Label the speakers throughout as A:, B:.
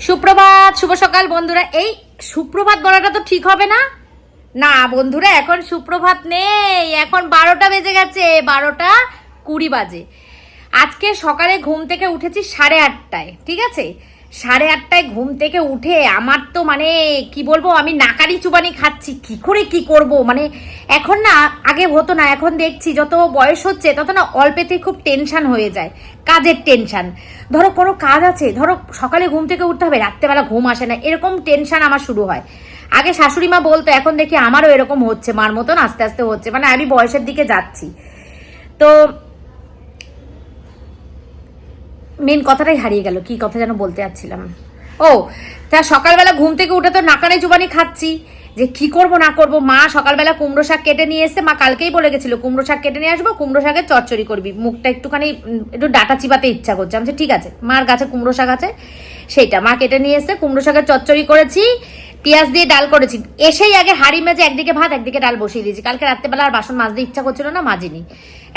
A: সুপ্রভাত, শুভ সকাল বন্ধুরা। এই সুপ্রভাত বলাটা তো ঠিক হবে না? না বন্ধুরা, এখন সুপ্রভাত নেই। এখন বারোটা বেজে গেছে, বারোটা কুড়ি বাজে। আজকে সকালে ঘুম থেকে উঠেছি সাড়ে আটটায়, ঠিক আছে? সাড়ে আটটায় ঘুম থেকে উঠে আমার তো মানে কি বলব, আমি নাকারি চুবানি খাচ্ছি। কি করে কি করব? মানে এখন না, আগে হতো না, এখন দেখছি যত বয়স হচ্ছে, তত না অল্পেতেই খুব টেনশন হয়ে যায়, কাজের টেনশন ধরো কোনো কাজ আছে, ধরো সকালে ঘুম থেকে উঠতে হবে, রাত্রেবেলা ঘুম আসে না, এরকম টেনশন আমার শুরু হয়। আগে শাশুড়ি মা বলতো, এখন দেখি আমারও এরকম হচ্ছে, মার মতন আস্তে আস্তে হচ্ছে। মানে আমি বয়সের দিকে যাচ্ছি। তো মেন কথাটাই হারিয়ে গেল, কি কথা যেন বলতে যাচ্ছিলাম। ও, তা সকালবেলা ঘুম থেকে উঠে তো নাকানে জুবানি খাচ্ছি। যে কি করব, না করব, মা সকালবেলা কুমড়ো শাক কেটে নিয়ে এসে মা কালকেই বলে গেছিল, কুমড়ো শাক কেটে নিয়ে আসব, কুমড়ো শাকের চচ্চড়ি করবি। মুখটা একটুখানি একটু ডাটা চিবাতে ইচ্ছা করছে। আমি ঠিক আছে, মার গাছে কুমড়ো শাক আছে, সেইটা। মা কেটে নিয়ে এসে কুমড়ো শাকের চচ্চড়ি করেছি পেঁয়াজ দিয়ে ডাল করেছি। এসেই আগে হাড়ি মেজে একদিকে ভাত, একদিকে ডাল বসিয়ে দিয়েছি। কালকে রাত্রেবেলা আর বাসন মাজতে ইচ্ছা করছিল না, মাজিনি।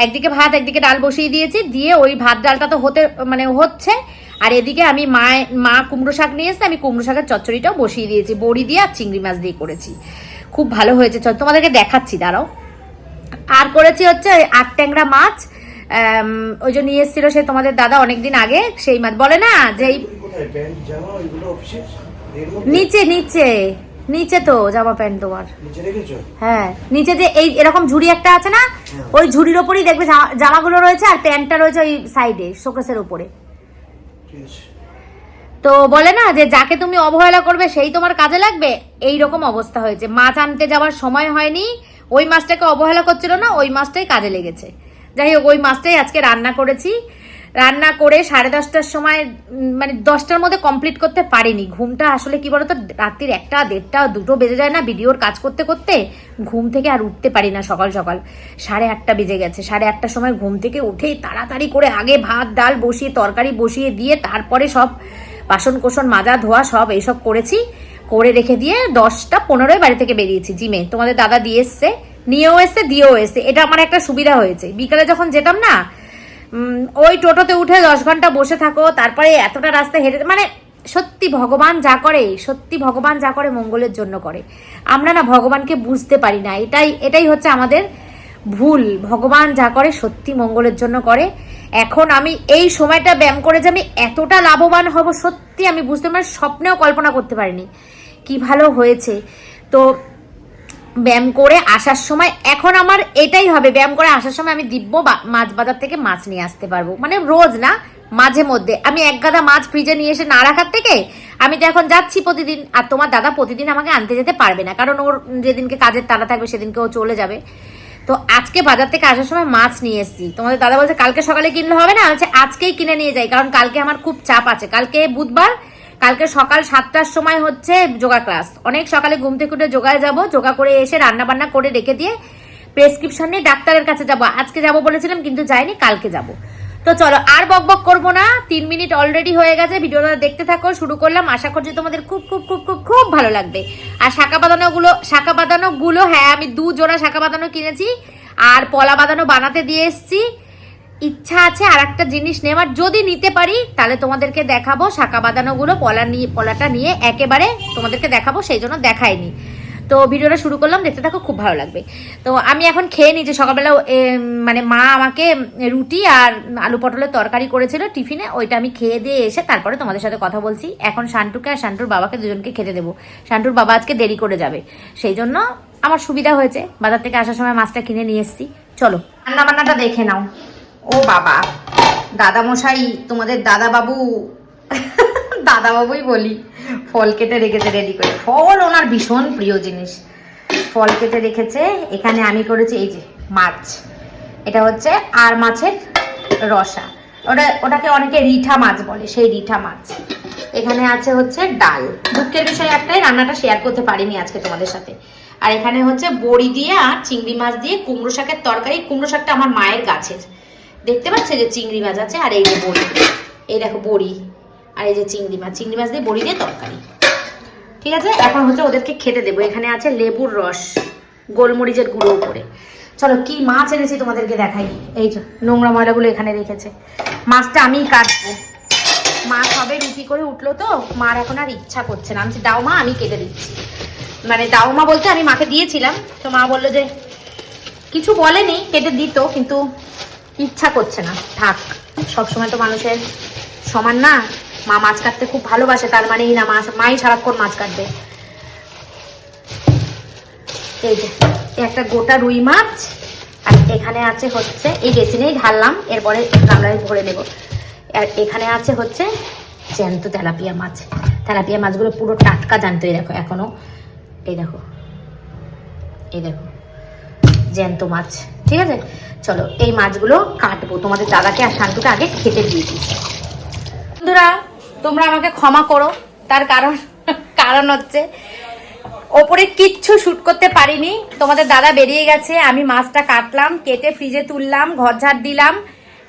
A: একদিকে ভাত, একদিকে ডাল বসিয়ে দিয়েছি, দিয়ে ওই ভাত ডালটা তো হতে মানে হচ্ছে। আর এদিকে আমি মা মা কুমড়ো শাক নিয়ে এসে আমি কুমড়ো শাকের চচ্চড়িটাও বসিয়ে দিয়েছি, বড়ি দিয়ে আর চিংড়ি মাছ দিয়ে করেছি। খুব ভালো হয়েছে। চল তোমাদেরকে দেখাচ্ছি, দাঁড়াও। আর করেছি হচ্ছে আট ট্যাংরা মাছ। ওই যে নিয়ে এসেছিল সে তোমাদের দাদা অনেকদিন আগে, সেই মাছ। বলে না যে নিচে নিচে। নিচে তো জামা প্যান্ট তোমার। হ্যাঁ নিচে যে এই এরকম ঝুড়ি একটা আছে না ওই ঝুড়ির ওপরই দেখবে জামা- জামাগুলো রয়েছে আর প্যান্টটা রয়েছে ওই সাইডে শোকেসের উপরে। তো বলে না যে যাকে তুমি অবহেলা করবে সেই তোমার কাজে লাগবে? এই রকম অবস্থা হয়েছে। মাছ আনতে যাওয়ার সময় হয়নি ওই মাছটাকে অবহেলা করছিল না ওই মাছটাই কাজে লেগেছে। যাই হোক ওই মাছটাই আজকে রান্না করেছি। রান্না করে সাড়ে দশটার সময় মানে দশটার মধ্যে কমপ্লিট করতে পারিনি। ঘুমটা আসলে কি বলতো, রাত্রির একটা, দেড়টা, দুটো বেজে যায় না ভিডিওর কাজ করতে করতে, ঘুম থেকে আর উঠতে পারি না সকাল সকাল। সাড়ে আটটা বেজে গেছে। সাড়ে আটটার সময় ঘুম থেকে উঠেই তাড়াতাড়ি করে আগে ভাত, ডাল বসিয়ে, তরকারি বসিয়ে দিয়ে তারপরে সব বাসন কোসন মাজা, ধোয়া সব এইসব করেছি। করে রেখে দিয়ে দশটা পনেরোই বাড়ি থেকে বেরিয়েছি জিমে। তোমাদের দাদা দিয়ে এসছে, নিয়েও এসছে, দিয়েও এসছে। এটা আমার একটা সুবিধা হয়েছে। বিকালে যখন যেতাম না ওই টোটোতে উঠে দশ ঘণ্টা বসে থাকো, তারপরে এতটা রাস্তা হেঁটে মানে সত্যি ভগবান যা করে, সত্যি ভগবান যা করে মঙ্গলের জন্য করে। আমরা না ভগবানকে বুঝতে পারি না, এটাই এটাই হচ্ছে আমাদের ভুল। ভগবান যা করে সত্যি মঙ্গলের জন্য করে। এখন আমি এই সময়টা ব্যায়াম করে যে আমি এতটা লাভবান হব, সত্যি আমি বুঝতে মানে স্বপ্নেও কল্পনা করতে পারিনি। কি ভালো হয়েছে। তো ব্যায়াম করে আসার সময়, এখন আমার এটাই হবে, ব্যায়াম করে আসার সময় আমি দিব্য মাছ বাজার থেকে মাছ নিয়ে আসতে পারব। মানে রোজ না, মাঝে মধ্যে। আমি এক গাদা মাছ ফ্রিজে নিয়ে এসে না রাখার থেকে, আমি তো এখন যাচ্ছি প্রতিদিন, আর তোমার দাদা প্রতিদিন আমাকে আনতে যেতে পারবে না, কারণ ওর যেদিনকে কাজের তাড়া থাকবে, সেদিনকে ও চলে যাবে। তো আজকে বাজার থেকে আসার সময় মাছ নিয়ে এসেছি। তোমাদের দাদা বলছে, কালকে সকালে কিনলে হবে না? আজকেই কিনে নিয়ে যাই, কারণ কালকে আমার খুব চাপ আছে। কালকে বুধবার কালকে সকাল সাতটার সময় হচ্ছে যোগা ক্লাস। অনেক সকালে ঘুম থেকে উঠে যোগায় যাব, যোগা করে এসে রান্না বান্না করে রেখে দিয়ে প্রেসক্রিপশন নিয়ে ডাক্তারের কাছে যাব। আজকে যাব বলেছিলাম, কিন্তু যাইনি, কালকে যাব। তো চলো, আর বক বক করব না। তিন মিনিট অলরেডি হয়ে গেছে, ভিডিওটা দেখতে থাকো, শুরু করলাম। আশা করছি তোমাদের খুব খুব খুব খুব খুব ভালো লাগবে। আর শাখা বাঁধানো গুলো শাখা বাঁধানো গুলো হ্যাঁ আমি দু জোড়া শাখা বাঁধানো কিনেছি। আর পলা বাঁধানো বানাতে দিয়ে এসেছি। ইচ্ছা আছে আর একটা জিনিস নেওয়ার। যদি নিতে পারি, তাহলে তোমাদেরকে দেখাবো শাখা বাঁধানোগুলো পলা নিয়ে, পলাটা নিয়ে একেবারে তোমাদেরকে দেখাবো, সেই জন্য দেখায়নি তো ভিডিওটা শুরু করলাম, দেখতে থাকো, খুব ভালো লাগবে। তো আমি এখন খেয়ে নিই যে সকালবেলা মানে মা আমাকে রুটি আর আলু পটলের তরকারি করেছিল টিফিনে, ওইটা আমি খেয়ে দিয়ে এসে তারপরে তোমাদের সাথে কথা বলছি। এখন শান্টুকে আর শান্টুর বাবাকে দুজনকে খেতে দেবো। শান্টুর বাবা আজকে দেরি করে যাবে। সেই জন্য আমার সুবিধা হয়েছে। বাজার থেকে আসার সময় মাছটা কিনে নিয়ে এসেছি। চলো। রান্না বান্নাটা দেখে নাও। ও বাবা দাদা মশাই তোমাদের দাদা বাবু দাদা বাবুই বলি, ফল কেটে রেখেছে রেডি করে। ফল ওনার ভীষণ প্রিয় জিনিস। ফল কেটে রেখেছে, এখানে আমি করেছি এই যে মাছ। এটা হচ্ছে আর মাছের রসা। ওটা, ওটাকে অনেকে রিঠা মাছ বলে, সেই রিঠা মাছ। এখানে আছে হচ্ছে ডাল। দুঃখের বিষয় একটাই, রান্নাটা শেয়ার করতে পারিনি আজকে তোমাদের সাথে। আর এখানে হচ্ছে বড়ি দিয়ে আর চিংড়ি মাছ দিয়ে কুমড়ো শাকের তরকারি। কুমড়ো শাকটা আমার মায়ের গাছের। দেখতে পাচ্ছে যে চিংড়ি মাছ আছে আর এই যে বড়ি? এই দেখো বড়ি আর এই যে চিংড়ি মাছ। চিংড়ি মাছ দিয়ে বড়ি দিয়ে তরকারি। ঠিক আছে? এখন হচ্ছে ওদেরকে খেতে দেবো। এখানে আছে লেবুর রস, গোলমরিচের গুঁড়ো উপরে। চলো, কি মাছ এনেছি তোমাদেরকে দেখাই। এই যে নোংরা ময়লাগুলো এখানে রেখেছে। মাছটা আমিই কাটবো। মা সবে রুটি করে উঠল তো, মার এখন আর ইচ্ছা করছে না। আমি দাও মা, আমি কেটে দিচ্ছি। মানে দাও মা বলতে আমি মাকে দিয়েছিলাম। তো মা বলল যে, কিছু বলেনি, কেটে দিত, কিন্তু ইচ্ছা করছে না। থাক, সবসময় তো মানুষের সমান না। মা মাছ কাটতে খুব ভালোবাসে, তার মানেই না, মা মাই সারাক্ষণ মাছ কাটবে। এই যে, এই একটা গোটা রুই মাছ, আর এখানে আছে হচ্ছে, এই বেসিনেই ঢাললাম, এরপরে গামলায় ভরে নেব। আর এখানে আছে হচ্ছে জ্যান্ত তেলাপিয়া মাছ। তেলাপিয়া মাছগুলো পুরো টাটকা জানতো এই দেখো এখনও। এই দেখো এই দেখো। জ্যান্ত মাছ, ঠিক আছে? চলো, এই মাছগুলো কাটবো। তোমাদের দাদাকে আর শান্তুকে আগে খেতে দিয়ে বন্ধুরা, তোমরা আমাকে ক্ষমা করো। তার কারণ কারণ হচ্ছে, ওপরে কিচ্ছু শ্যুট করতে পারিনি। তোমাদের দাদা বেরিয়ে গেছে, আমি মাছটা কাটলাম, কেটে ফ্রিজে তুললাম, ঘর ঝাড় দিলাম।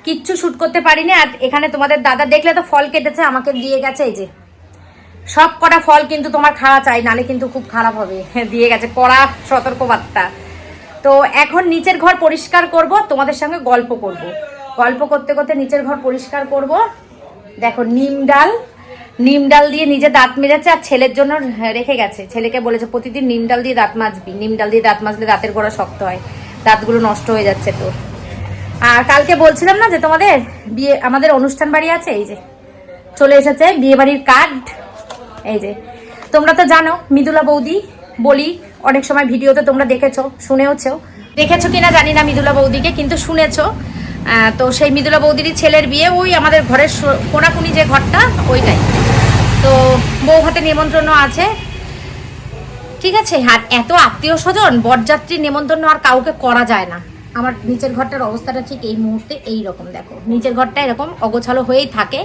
A: কিচ্ছু শ্যুট করতে পারিনি, আর এখানে তোমাদের দাদা দেখলে তো ফল কেটেছে, আমাকে দিয়ে গেছে, এই যে। সব কটা ফল কিন্তু তোমার খাওয়া চাই, নালে কিন্তু খুব খারাপ হবে। দিয়ে গেছে কড়া সতর্কবার্তা। তো এখন নিচের ঘর পরিষ্কার করব, তোমাদের সঙ্গে গল্প করব। গল্প করতে করতে নিচের ঘর পরিষ্কার করব। দেখো, নিম ডাল। নিম ডাল দিয়ে নিজে দাঁত মেরেছে আর ছেলের জন্য রেখে গেছে। ছেলেকে বলেছে, প্রতিদিন নিম ডাল দিয়ে দাঁত মাজবি। নিম ডাল দিয়ে দাঁত মাজলে দাঁতের গোড়া শক্ত হয়। দাঁতগুলো নষ্ট হয়ে যাচ্ছে তোর। আর কালকে বলছিলাম না যে তোমাদের বিয়ে, আমাদের অনুষ্ঠান বাড়ি আছে, এই যে চলে এসেছে বিয়ে বাড়ির কার্ড। এই যে, তোমরা তো জানো, মৃদুলা বৌদি, বলি অনেক সময় ভিডিওতে তোমরা দেখেছ শুনেওছো দেখেছ কিনা জানি না মৃদুলা বৌদিকে, কিন্তু শুনেছো। তো সেই মৃদুলা বৌদিরই ছেলের বিয়ে, ওই আমাদের ঘরের কোনাকুনি যে ঘরটা, ওইটাই। তো বউ হাতে নিমন্ত্রণ আছে। ঠিক আছে, আর এত আত্মীয় স্বজন বরযাত্রীর নেমন্তন্ন আর কাউকে করা যায় না। আমার নিচের ঘরটার অবস্থাটা ঠিক এই মুহূর্তে এই রকম দেখো। নিচের ঘরটা এরকম অগোছালো হয়েই থাকে।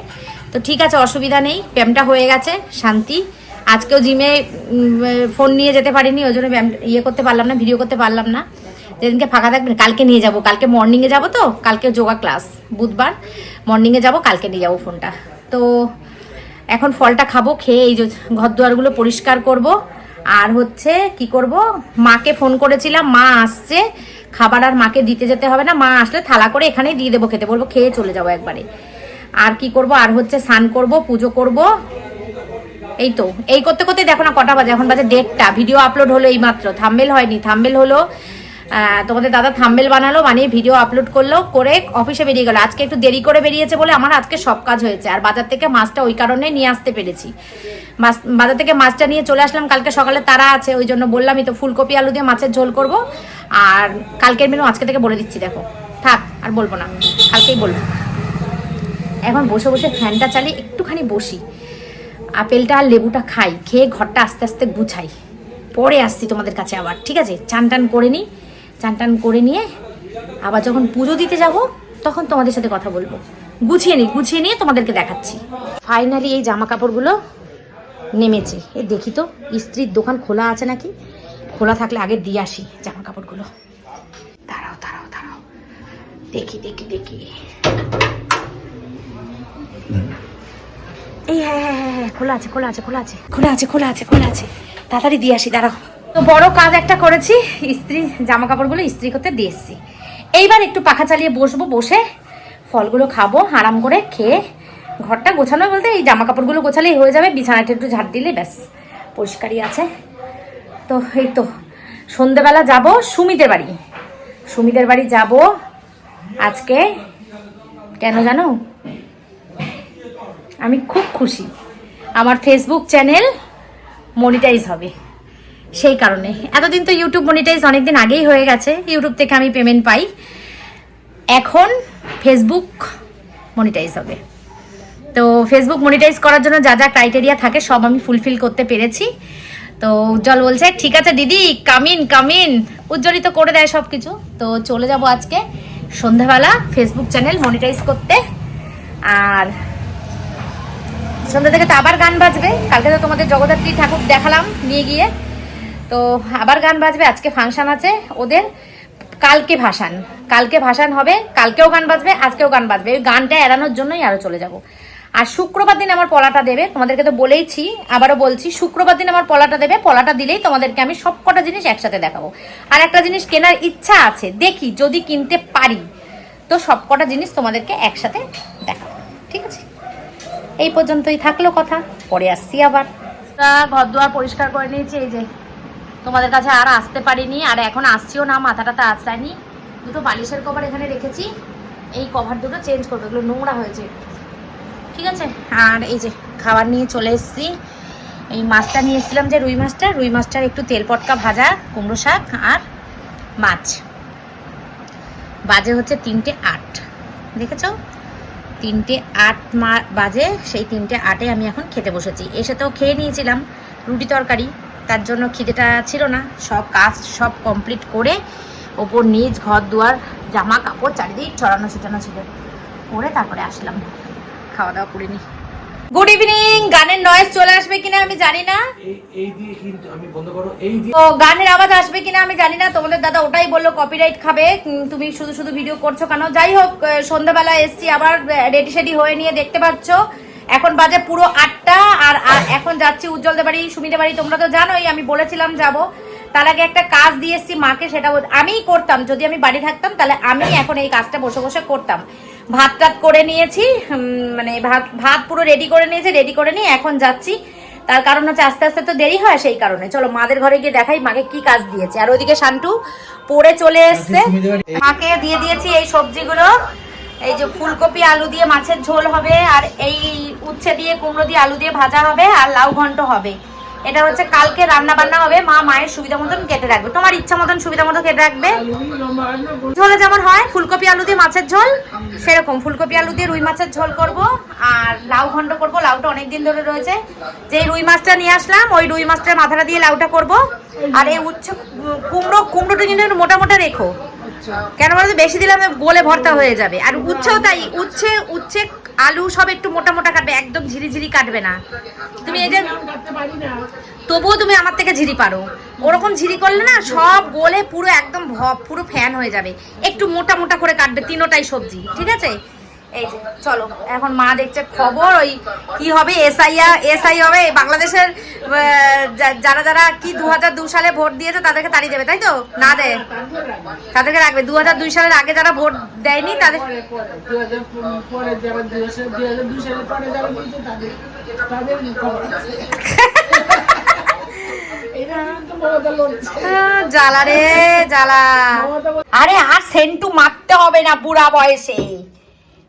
A: তো ঠিক আছে, অসুবিধা নেই ব্যায়ামটা হয়ে গেছে, শান্তি। আজকেও জিমে ফোন নিয়ে যেতে পারিনি, ওই জন্য ইয়ে করতে পারলাম না ভিডিও করতে পারলাম না। যেদিনকে ফাঁকা থাকবেন কালকে নিয়ে যাব, কালকে মর্নিংয়ে যাব তো, কালকে যোগা ক্লাস বুধবার। মর্নিংয়ে যাব, কালকে নিয়ে যাব ফোনটা তো এখন ফলটা খাব, খেয়ে এই যে ঘর দুয়ারগুলো পরিষ্কার করব। আর হচ্ছে কি করব, মাকে ফোন করেছিলাম, মা আসছে। খাবার আর মাকে দিতে যেতে হবে না, মা আসলে থালা করে এখানেই দিয়ে দেবো খেতে। বলব খেয়ে চলে যাব একবারে। আর কি করব, আর হচ্ছে স্নান করব, পুজো করব। এই তো, এই করতে করতে দেখো না কটা বাজে, এখন বাজে দেড়টা। ভিডিও আপলোড হলো এই মাত্র থাম্বেল হয়নি থাম্বেল হলো তোমাদের দাদা থাম্বেল বানালো, বানিয়ে ভিডিও আপলোড করল, করে অফিসে বেরিয়ে গেলো। আজকে একটু দেরি করে বেরিয়েছে বলে আমার আজকে সব কাজ হয়েছে, আর বাজার থেকে মাছটা ওই কারণে নিয়ে আসতে পেরেছি। বাজার থেকে মাছটা নিয়ে চলে আসলাম, কালকে সকালে তারা আছে, ওই জন্য বললামই তো ফুলকপি, আলু দিয়ে মাছের ঝোল করব। আর কালকের মেনু আজকে থেকে বলে দিচ্ছি, দেখো। থাক, আর বলব না, কালকেই বলব। এখন বসে বসে ফ্যানটা চালিয়ে একটুখানি বসি। আপেলটা আর লেবুটা খাই, খেয়ে ঘরটা আস্তে আস্তে গুছাই। পরে আসছি তোমাদের কাছে আবার, ঠিক আছে? চান টান করে নিই চান টান করে নিয়ে আবার যখন পুজো দিতে যাব, তখন তোমাদের সাথে কথা বলব। গুছিয়ে নিই গুছিয়ে নিয়ে তোমাদেরকে দেখাচ্ছি। ফাইনালি এই জামা কাপড়গুলো নেমেছে। এ দেখি তো, ইস্ত্রির দোকান খোলা আছে নাকি? খোলা থাকলে আগে দিয়ে আসি জামা কাপড়গুলো দাঁড়াও দাঁড়াও দাঁড়াও। দেখি দেখি দেখি। এই হ্যাঁ হ্যাঁ হ্যাঁ হ্যাঁ খোলা আছে খোলা আছে খোলা আছে। খোলা আছে খোলা আছে খোলা আছে। তাড়াতাড়ি দিয়ে আসি দাঁড়াও। তো বড় কাজ একটা করেছি ইস্ত্রি জামা কাপড়গুলো ইস্ত্রি করতে দিয়ে এসছি। এইবার একটু পাখা চালিয়ে বসবো বসে ফলগুলো খাব আরাম করে খেয়ে ঘরটা গোছানো বলতে এই জামা কাপড়গুলো গোছালেই হয়ে যাবে বিছানাটা একটু ঝাড় দিলে ব্যাস পরিষ্কারই আছে। তো এই তো সন্ধেবেলা যাব সুমিদের বাড়ি। সুমিদের বাড়ি যাব আজকে কেন জানো? আমি খুব খুশি। আমার ফেসবুক চ্যানেল মনিটাইজ হবে। সেই কারণে। এতদিন তো ইউটিউব মনিটাইজ অনেকদিন আগেই হয়ে গেছে। ইউটিউব থেকে আমি পেমেন্ট পাই। এখন ফেসবুক মনিটাইজ হবে। তো ফেসবুক মনিটাইজ করার জন্য যা যা ক্রাইটেরিয়া থাকে সব আমি ফুলফিল করতে পেরেছি। তো উজ্জ্বল বলছে, ঠিক আছে দিদি কামিন কামিন উজ্জ্বলই তো করে দেয় সব কিছু তো চলে যাব আজকে সন্ধ্যাবেলা ফেসবুক চ্যানেল মনিটাইজ করতে। আর সন্ধ্যা থেকে তো আবার গান বাজবে। কালকে তো তোমাদের জগদ্ধাত্রী ঠাকুর দেখালাম নিয়ে গিয়ে। তো আবার গান বাজবে, আজকে ফাংশন আছে ওদের। কালকে ভাসান। কালকে ভাসান হবে, কালকেও গান বাজবে, আজকেও গান বাজবে। ওই গানটা এড়ানোর জন্যই আরও চলে যাব। আর শুক্রবার দিন আমার পলাটা দেবে, তোমাদেরকে তো বলেইছি, আবারও বলছি, শুক্রবার দিন আমার পলাটা দেবে, পলাটা দিলেই তোমাদেরকে আমি সব কটা জিনিস একসাথে দেখাবো। আর একটা জিনিস কেনার ইচ্ছা আছে, দেখি যদি কিনতে পারি, তো সব কটা জিনিস তোমাদেরকে একসাথে দেখাবো। ঠিক আছে? এই পর্যন্তই থাকল কথা, পরে আসছি আবার। ঘর দুয়ার পরিষ্কার করে নিয়েছি, এই যে তোমাদের কাছে আর আসতে পারিনি, আর এখন আসছিও না মাথাটাতে আসলানি দুটো বালিশের কভার এখানে রেখেছি, এই কভার দুটো চেঞ্জ করব, এগুলো নোংরা হয়েছে। ঠিক আছে? আর এই যে খাবার নিয়ে চলে এসেছি, এই মাছটা নিয়ে এসেছিলাম যে রুই মাছটা, রুই মাছটার একটু তেল পটকা ভাজা, কুমড়ো শাক আর মাছ। বাজে হচ্ছে তিনটে আট। দেখেছ? তিনটে আট মা বাজে, সেই তিনটে আটে আমি এখন খেতে বসেছি। এর সাথেও খেয়ে নিয়েছিলাম রুটি তরকারি, তার জন্য খিদেটা ছিল না। সব কাজ সব কমপ্লিট করে ওপর নিজ ঘর দুয়ার, জামা কাপড় চারিদিক ছড়ানো ছিটানো ছিল। করে তারপরে আসলাম। খাওয়া দাওয়া করে গুড ইভিনিং গানের নয়েজ চলে আসবে কিনা আমি জানি না।
B: এই দিয়ে কিন্তু আমি বন্ধ করো। এই দিয়ে
A: তো গানের আওয়াজ আসবে কিনা আমি জানি না। তোমাদের দাদা ওটাই বলল কপিরাইট খাবে। তুমি শুধু শুধু ভিডিও করছ কেন? যাই হোক সন্ধ্যাবেলা এসছি আবার রেডি সেডি হয়ে নিয়ে দেখতে পাচ্ছ। এখন বাজে পুরো আটটা আর এখন যাচ্ছি উজ্জ্বলদের বাড়ি সুমিদের বাড়ি। তোমরা তো জানোই আমি বলেছিলাম যাব। তার আগে একটা কাজ দিয়ে এসছি মাকে সেটা আমিই করতাম। যদি আমি বাড়ি থাকতাম তাহলে আমি এখন এই কাজটা বসে বসে করতাম। ভাত টাত করে নিয়েছি মানে ভাত ভাত পুরো রেডি করে নিয়েছি রেডি করে নিয়ে এখন যাচ্ছি। তার কারণ হচ্ছে আস্তে আস্তে তো দেরি হয় সেই কারণে। চলো মাদের ঘরে গিয়ে দেখাই মাকে কি কাজ দিয়েছে। আর ওইদিকে শান্টু পড়ে চলে এসছে। মাকে দিয়ে দিয়েছি এই সবজিগুলো। এই যে ফুলকপি, আলু দিয়ে মাছের ঝোল হবে, আর এই উচ্ছে দিয়ে, কুমড়ো দিয়ে আলু দিয়ে ভাজা হবে, আর লাউ ঘন্ট হবে। এটা হচ্ছে কালকে রান্না বান্না হবে, মা মায়ের সুবিধা মতন কেটে রাখবে। তোমার ইচ্ছা মতন সুবিধা মতো কেটে রাখবে। ঝোলে যেমন হয়, ফুলকপি আলু দিয়ে মাছের ঝোল, সেরকম। ফুলকপি আলু দিয়ে রুই মাছের ঝোল করব, আর লাউ ঘন্ট করব। লাউটা অনেক দিন ধরে রয়েছে। যে রুই মাছটা নিয়ে আসলাম, ওই রুই মাছটার মাথাটা দিয়ে লাউটা করব। আর এই উচ্ছে কুমড়ো, কুমড়োটা কিন্তু মোটা মোটা রেখো। কেন বলতো? বেশি দিলে আমি গোলে ভর্তা হয়ে যাবে। আর উচ্ছেও তাই, উচ্ছে উচ্ছে আলু সব একটু মোটা মোটা কাটবে, একদম ঝিরিঝিরি ঝিরি কাটবে না। তুমি এই যে তবুও তুমি আমার থেকে ঝিরি পারো। ওরকম ঝিরি করলে না সব গোলে পুরো একদম পুরো ফ্যান হয়ে যাবে। একটু মোটা মোটা করে কাটবে তিনোটাই সবজি, ঠিক আছে? এই যে, চলো, এখন মা দেখছে খবর, ওই কি হবে এসআইয়া এসআই হবে, বাংলাদেশের যারা যারা কি দু সালে ভোট দিয়েছে, তাদেরকে তাড়িয়ে দেবে, তাই তো? না দেয়। তাদেরকে রাখবে। দু হাজার দুই সালের আগে যারা ভোট দেয়নি, তাদের জ্বালা রে, জ্বালা। আরে, আর সেন্টু মারতে হবে না বুড়া বয়সে।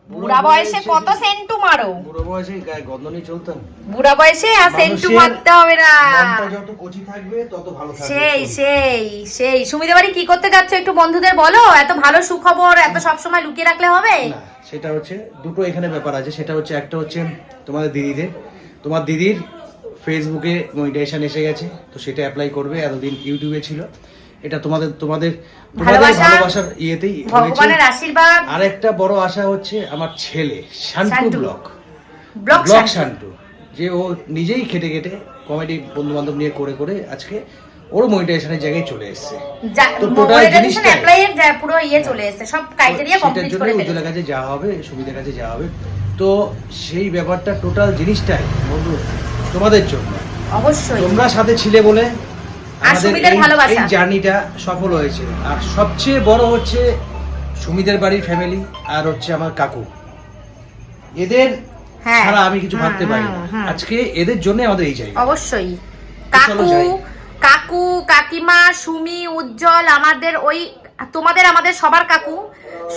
A: বুড়া বয়সে কত সেন্টু মারো?
B: বুড়ো বয়সে গায়ে গন্ধ নিয়ে
A: বুড়া বয়সে আর সেন্টু মারতে হবে না।
B: যত কচি থাকবে তত ভালো থাকবে।
A: সেই সেই সেই। বাড়ি কি করতে যাচ্ছ একটু বন্ধুদের বলো? এত ভালো সুখবর এত সবসময় লুকিয়ে রাখলে হবে?
B: সেটা হচ্ছে দুটো এখানে ব্যাপার আছে। সেটা হচ্ছে একটা হচ্ছে তোমাদের দিদিদের। তোমার দিদির ফেসবুকে মনিটাইজেশন এসে গেছে তো সেটা অ্যাপ্লাই করবে। এতদিন ইউটিউবে ছিল। এটা তোমাদের তোমাদের তোমাদের ভালোবাসার ইয়েতেই
A: ভগবানের আশীর্বাদ।
B: আর একটা বড় আশা হচ্ছে আমার ছেলে। Blog
A: block.
B: ব্লগ শান্টু। যে ও নিজেই খেটে খেটে কমেডি বন্ধু বান্ধব নিয়ে করে করে আজকে ওর মনিটাইজেশনের জায়গায় চলে এসেছে। তো total জিনিসটাই-
A: অ্যাপ্লাই এর পুরো ইয়ে চলে এসেছে সব ক্রাইটেরিয়া কমপ্লিট
B: জন্য
A: করে
B: উজ্জ্বলের কাছে যাওয়া হবে সুবিধার কাছে যাওয়া হবে। তো সেই ব্যাপারটা টোটাল জিনিসটাই বন্ধু তোমাদের জন্য।
A: অবশ্যই।
B: তোমরা সাথে ছিলে বলে আমাদের এই- জার্নিটা সফল হয়েছে। আর সবচেয়ে বড় হচ্ছে সুমিদের বাড়ির ফ্যামিলি আর হচ্ছে আমার কাকু। এদের
A: হ্যাঁ।
B: ছাড়া আমি কিছু ভাবতে পারি না।
A: হুম।
B: আজকে এদের জন্য আমাদের এই জায়গা।
A: অবশ্যই। কাকু কাকু কাকিমা সুমি উজ্জ্বল আমাদের ওই তোমাদের আমাদের সবার কাকু।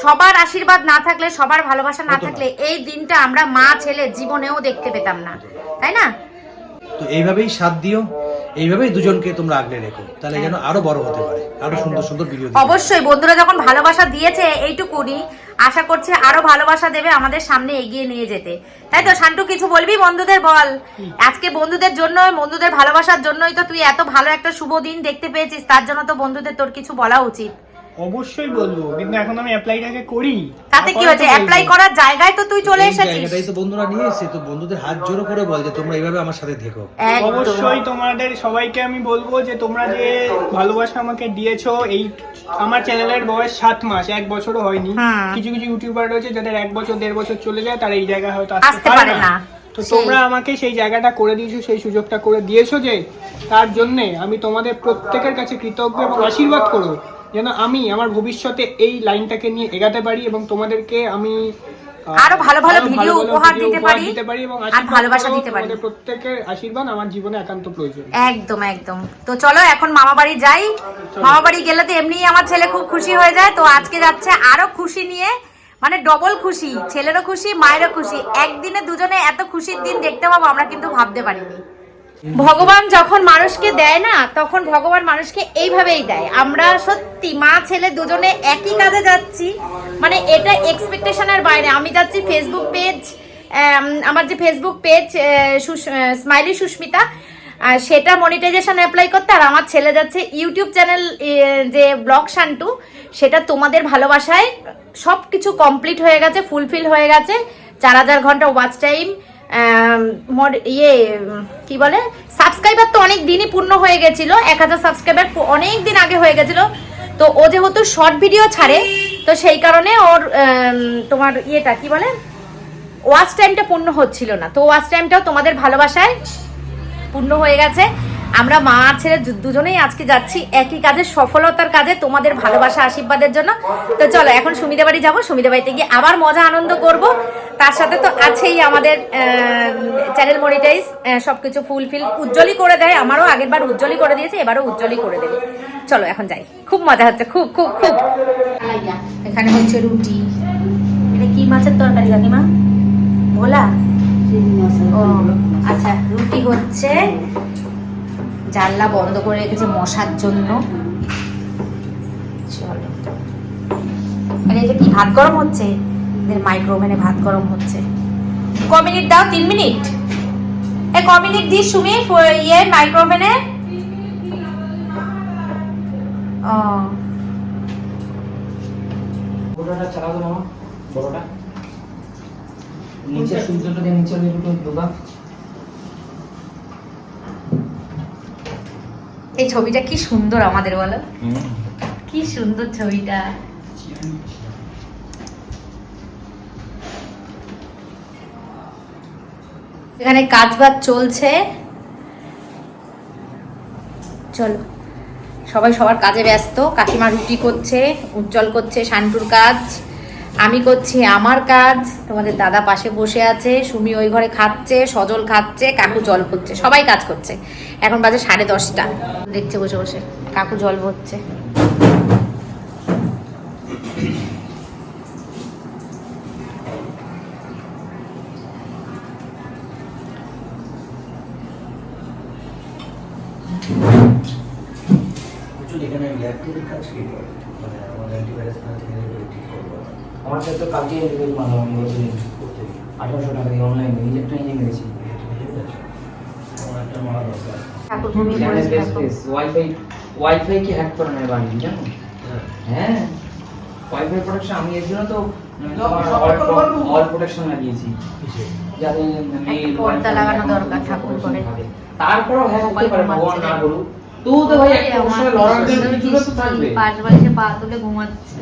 A: সবার আশীর্বাদ না থাকলে সবার ভালোবাসা না
B: না।
A: থাকলে এই দিনটা আমরা মা ছেলে জীবনেও দেখতে পেতাম না। তাই না?
B: তো এইভাবেই সাথ দিও। এইভাবেই দুজনকে তোমরা আগলে রেখো। তাহলে যেন আরও বড় হতে পারে, আরও সুন্দর সুন্দর ভিডিও
A: অবশ্যই, বন্ধুরা যখন ভালোবাসা দিয়েছে এইটুকুনি, আশা করছি আরও ভালোবাসা দেবে আমাদের সামনে এগিয়ে নিয়ে যেতে। তাই তো, শান্টু, কিছু বলবি বন্ধুদের বল? আজকে বন্ধুদের জন্য বন্ধুদের ভালোবাসার জন্যই তো তুই এত ভালো একটা শুভ দিন দেখতে পেয়েছিস, তার জন্য তো বন্ধুদের তোর কিছু বলা উচিত।
C: অবশ্যই বলব কিন্তু এখন আমি অ্যাপ্লাইটাকে করি।
A: তাতে কি হয়েছে? অ্যাপ্লাই করার জায়গায় তো তুই চলে এসেছিস।
B: জায়গাটাই তো বন্ধুরা নিয়ে এসে তো বন্ধুদের হাত জোড়ো করে বল যে তোমরা এইভাবে আমার সাথে থেকো।
C: অবশ্যই তোমাদের সবাইকে আমি বলব যে তোমরা যে ভালোবাসা আমাকে দিয়েছ এই আমার চ্যানেলের বয়স সাত মাস এক বছরও হয়নি। কিছু কিছু ইউটিউবার রয়েছে যাদের এক বছর দেড় বছর চলে যায় তারা এই জায়গায় হয়তো
A: আসতে
C: আসতে
A: পারে। না।
C: তো তোমরা আমাকে সেই জায়গাটা করে দিয়েছ সেই সুযোগটা করে দিয়েছ যে তার জন্যে আমি তোমাদের প্রত্যেকের কাছে কৃতজ্ঞ এবং আশীর্বাদ করো যেন আমি আমার ভবিষ্যতে এই লাইনটাকে নিয়ে এগাতে পারি এবং তোমাদেরকে আমি
A: আরও ভালো ভালো ভিডিও উপহার দিতে পারি,
C: দিতে পারি এবং
A: আর ভালোবাসা দিতে পারি।
C: প্রত্যেকের আশীর্বাদ আমার জীবনে একান্ত প্রয়োজন।
A: একদম একদম। তো চলো এখন মামা বাড়ি যাই। মামা বাড়ি গেলে তো এমনিই আমার ছেলে খুব খুশি হয়ে যায়। তো আজকে যাচ্ছে আরও খুশি নিয়ে মানে ডবল খুশি ছেলেরও খুশি মায়েরও খুশি। একদিনে দুজনে এত খুশির দিন দেখতে পাবো আমরা কিন্তু ভাবতে পারিনি। ভগবান যখন মানুষকে দেয় না, তখন ভগবান মানুষকে এইভাবেই দেয়। আমরা সত্যি মা, ছেলে দুজনে একই কাজে যাচ্ছি। মানে এটা এক্সপেকটেশনের বাইরে। আমি যাচ্ছি ফেসবুক পেজ আমার যে ফেসবুক পেজ স্মাইলি সুস্মিতা সেটা মনিটাইজেশন অ্যাপ্লাই করতে আর আমার ছেলে যাচ্ছে ইউটিউব চ্যানেল যে ব্লগ শান্টু, সেটা তোমাদের ভালোবাসায় সব কিছু কমপ্লিট হয়ে গেছে ফুলফিল হয়ে গেছে। চার হাজার ঘণ্টা ওয়াচ টাইম ইয়ে কি বলে? সাবস্ক্রাইবার তো অনেক দিনই পূর্ণ হয়ে গেছিল, এক হাজার সাবস্ক্রাইবার অনেক দিন আগে হয়ে গেছিল। তো ও যেহেতু শর্ট ভিডিও ছাড়ে, তো সেই কারণে ওর তোমার ইয়েটা, কি বলে? ওয়াচ টাইমটা পূর্ণ হচ্ছিল না। তো ওয়াচ টাইমটাও তোমাদের ভালোবাসায় পূর্ণ হয়ে গেছে। আমরা মা আর ছেলে দুজনেই আজকে যাচ্ছি একই কাজে সফলতার কাজে তোমাদের ভালোবাসা আশীর্বাদের জন্য। তো চলো এখন সুমিদা বাড়ি যাব। সুমিদা বাড়িতে গিয়ে আবার মজা আনন্দ করব। তার সাথে তো আছেই আমাদের চ্যানেল মনিটাইজ সব সবকিছু ফুলফিল। উজ্জ্বলই করে দেয় আমারও আগের বার উজ্জ্বলই করে দিয়েছে এবারও উজ্জ্বলই করে দেবে। চলো এখন যাই। খুব মজা হচ্ছে খুব খুব খুব। এখানে হচ্ছে রুটি। এটা কি মাছের তরকারি কাকিমা? ভোলা? ও আচ্ছা রুটি হচ্ছে জানলা বন্ধ করে রেখেছে মশার জন্য। চলো। এটা কি ভাত গরম হচ্ছে? এদের মাইক্রো ভাত গরম হচ্ছে। ক মিনিট দাও? তিন মিনিট? এ, ক মিনিট দিস সুমি ইয়ে মাইক্রো ওভেনে
D: চালাবো মামা বড়টা নিচে সূর্যটা দিয়ে নিচে দুবা
A: এই ছবিটা কি সুন্দর আমাদের বলো। কি সুন্দর ছবিটা। এখানে কাজ বাজ চলছে। চলো সবাই সবার কাজে ব্যস্ত। কাকিমা রুটি করছে উজ্জ্বল করছে শান্টুর কাজ। আমি করছি আমার কাজ, তোমাদের দাদা পাশে বসে আছে, সুমি ওই ঘরে খাচ্ছে, সজল খাচ্ছে, কাকু জল ভরছে, সবাই কাজ করছে। এখন বাজে সাড়ে দশটা। দেখছে বসে বসে, কাকু জল ভরছে।
B: এখানে ল্যাপটপের কাজ কি করে মানে আমার অ্যান্টিভাইরাস কাজ থেকে ঠিক করব
D: আমার সাথে তো কালকে ডেলিভারি মারলাম আমি গতদিন আঠারোশো টাকা দিয়ে অনলাইন নিজেরটা নিজে মেরেছি
B: আমার একটা মারা দরকার।
A: কাকু তুমি বলেছ দেখো।
D: ওয়াইফাই ওয়াইফাই কি হ্যাক করে নেয় বাড়ি জানো? হ্যাঁ। ওয়াইফাই প্রোটেকশন আমি এর জন্য তো অল প্রোটেকশন লাগিয়েছি। যাতে mail,
A: পর্দা লাগানো দরকার ঠাকুর
D: protection
A: ঘরে।
D: থাকে। হতে পারে
A: ঘুমাচ্ছে।
D: ভগবান না বলুক। তো তো ভাই একটা তো থাকবে।
A: বালিশে পা তুলে ঘুমাচ্ছে।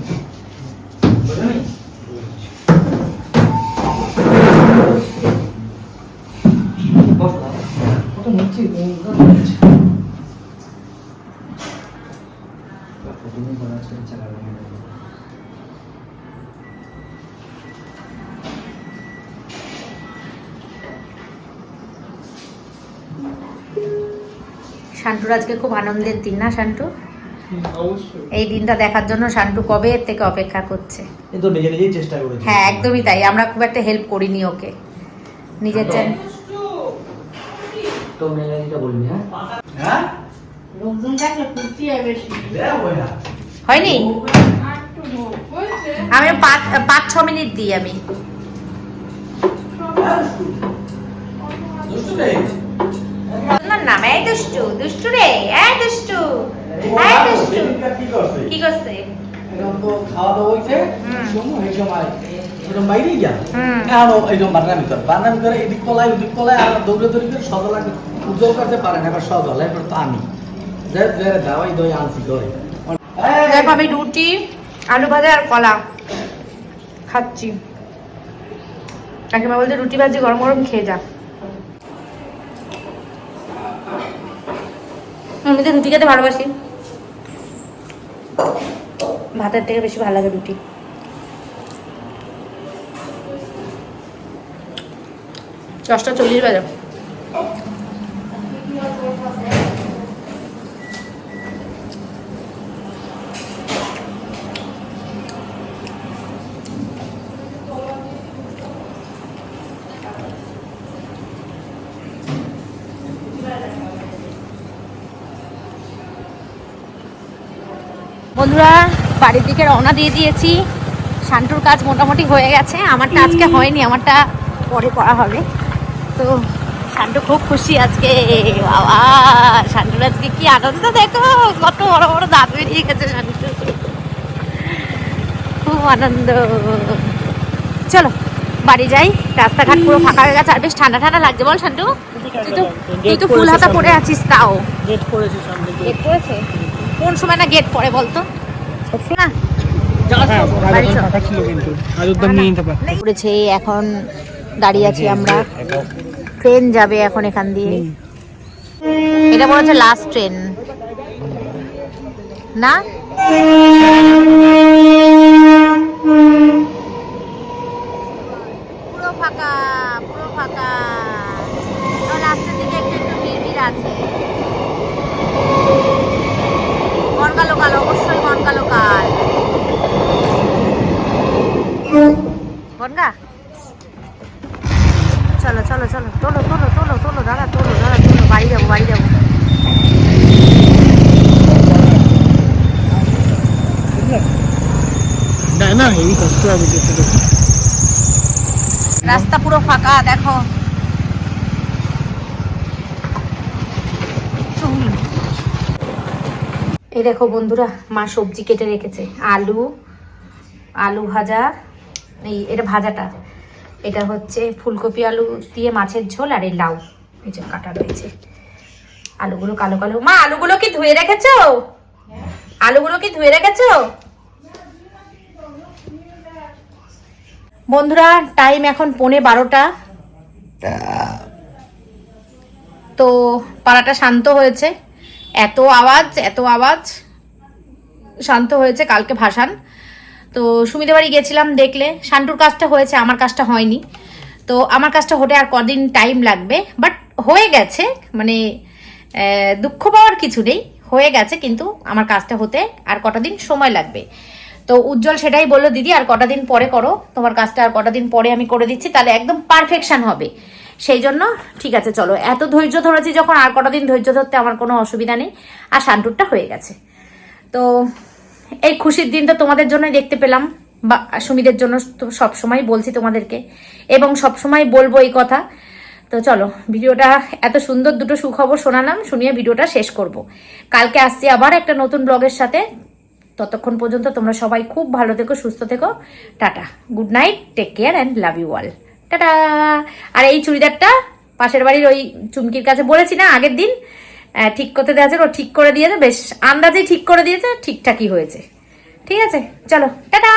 D: বুঝলি? কত নিচ্ছি তুমি কত নিচ্ছি প্রতিদিন করা আছে চালাবে না
A: শান্টুর আজকে খুব আনন্দের দিন না শান্টু? এই দিনটা দেখার জন্য শান্টু কবে এর থেকে অপেক্ষা করছে?
B: নিজে নিজেই চেষ্টা করেছি।
A: হ্যাঁ একদমই তাই। আমরা খুব একটা হেল্প করিনি ওকে। নিজের চ্যানেল
D: তো মেলাদিটা বলবি হ্যাঁ?
B: হ্যাঁ?
E: লোকজন থাকলে কুর্তি বেশি।
A: হয়নি? আমি পাঁচ পাঁচ ছ মিনিট দিই আমি।
B: দুষ্টু
A: নাম এই দুষ্টু দুষ্টু রে এই দুষ্টু এই দুষ্টু।
B: কি করছে?
F: খাওয়া দাওয়া হয়েছে। এখন ভিতর ভিতরে এদিক ওদিক আর দৌড়ে দৌড়ে করে সজল উজ্জ্বল করতে পারে না এবার সজল এবার তো আমি। দাওয়াই দই আনছি করে
A: দেখো আমি রুটি আলু ভাজা আর কলা খাচ্ছি। কাকিমা বলছে রুটি ভাজি গরম গরম খেয়ে যা। আমি তো রুটি খেতে ভালোবাসি। ভাতের থেকে বেশি ভালো লাগে রুটি। দশটা চল্লিশ বাজে। বন্ধুরা, বাড়ির দিকে রওনা দিয়ে দিয়েছি। শান্টুর কাজ মোটামুটি হয়ে গেছে। আমারটা আজকে হয়নি, আমারটা পরে করা হবে। তো শান্টু খুব খুশি আজকে। বাবা শান্টুর আজকে কি আনন্দ? দেখো কত বড় বড় দাঁত বেরিয়ে গেছে খুব আনন্দ। চলো বাড়ি যাই। রাস্তাঘাট পুরো ফাঁকা হয়ে গেছে আর বেশ ঠান্ডা ঠান্ডা লাগছে। বল শান্টু তুই তো ফুল হাতা পরে আছিস তাও।
C: গেট করেছে সামনে
A: গেট করেছে? কোন সময় না গেট পরে বলতো? না?
C: হ্যাঁ
A: এখন দাঁড়িয়ে আছি আমরা। ট্রেন যাবে এখন এখান দিয়ে। এটা মনে হচ্ছে লাস্ট ট্রেন না পুরো ফাঁকা পুরো ফাঁকা লাস্টের দিকে একটু একটু ভিড় আছে গনগা লোকাল অবশ্যই গনগা লোকাল গনগা চলো চলো চলো তোলো তোলো তোলো তোলো দাদা তোলো দাদা তোলো বাড়ি যাব বাড়ি যাব
C: না না এই কষ্ট হবে যেতে যেতে।
A: রাস্তা পুরো ফাঁকা দেখো। এই দেখো বন্ধুরা মা সবজি কেটে রেখেছে। আলু আলু ভাজা এই এটা ভাজাটা। এটা হচ্ছে ফুলকপি আলু দিয়ে মাছের ঝোল আর এই লাউ এই যে কাটা রয়েছে। আলুগুলো কালো কালো। মা আলুগুলো কি ধুয়ে রেখেছো? আলুগুলো কি ধুয়ে রেখেছো? বন্ধুরা টাইম এখন পৌনে বারোটা। তো পাড়াটা শান্ত হয়েছে। এত আওয়াজ এত আওয়াজ। শান্ত হয়েছে কালকে ভাসান। তো সুমিদের বাড়ি গেছিলাম দেখলে। শান্টুর কাজটা হয়েছে আমার কাজটা হয়নি। তো আমার কাজটা হতে আর কদিন টাইম লাগবে। বাট হয়ে গেছে মানে দুঃখ পাওয়ার কিছু নেই। হয়ে গেছে কিন্তু আমার কাজটা হতে আর কটা দিন সময় লাগবে। তো উজ্জ্বল সেটাই বলল, দিদি, আর কটা দিন পরে করো। তোমার কাজটা আর কটা দিন পরে আমি করে দিচ্ছি, তাহলে একদম পারফেকশন হবে। সেই জন্য, ঠিক আছে, চলো। এত ধৈর্য ধরেছি যখন আর কটা দিন ধৈর্য ধরতে আমার কোনো অসুবিধা নেই, আর শান্তুরটা হয়ে গেছে। তো এই খুশির দিনটা তোমাদের জন্যই দেখতে পেলাম, বা সুমিদের জন্য তো সবসময় বলছি তোমাদেরকে, এবং সবসময় বলব এই কথা। তো চলো, ভিডিওটা এত সুন্দর দুটো সুখবর শোনালাম, শুনিয়ে ভিডিওটা শেষ করব। কালকে আসছি আবার একটা নতুন ব্লগের সাথে। ততক্ষণ পর্যন্ত তোমরা সবাই খুব ভালো থেকো, সুস্থ থেকো। Tata. Good night take care and love you all tata. আর এই চুড়িদারটা পাশের বাড়ির ওই চুমকির কাছে বলেছি না আগের দিন? ঠিক করতে দেওয়া ও ঠিক করে দিয়েছে, বেশ আন্দাজে ঠিক করে দিয়েছে, ঠিকঠাকই হয়েছে। ঠিক আছে, চলো, টাটা।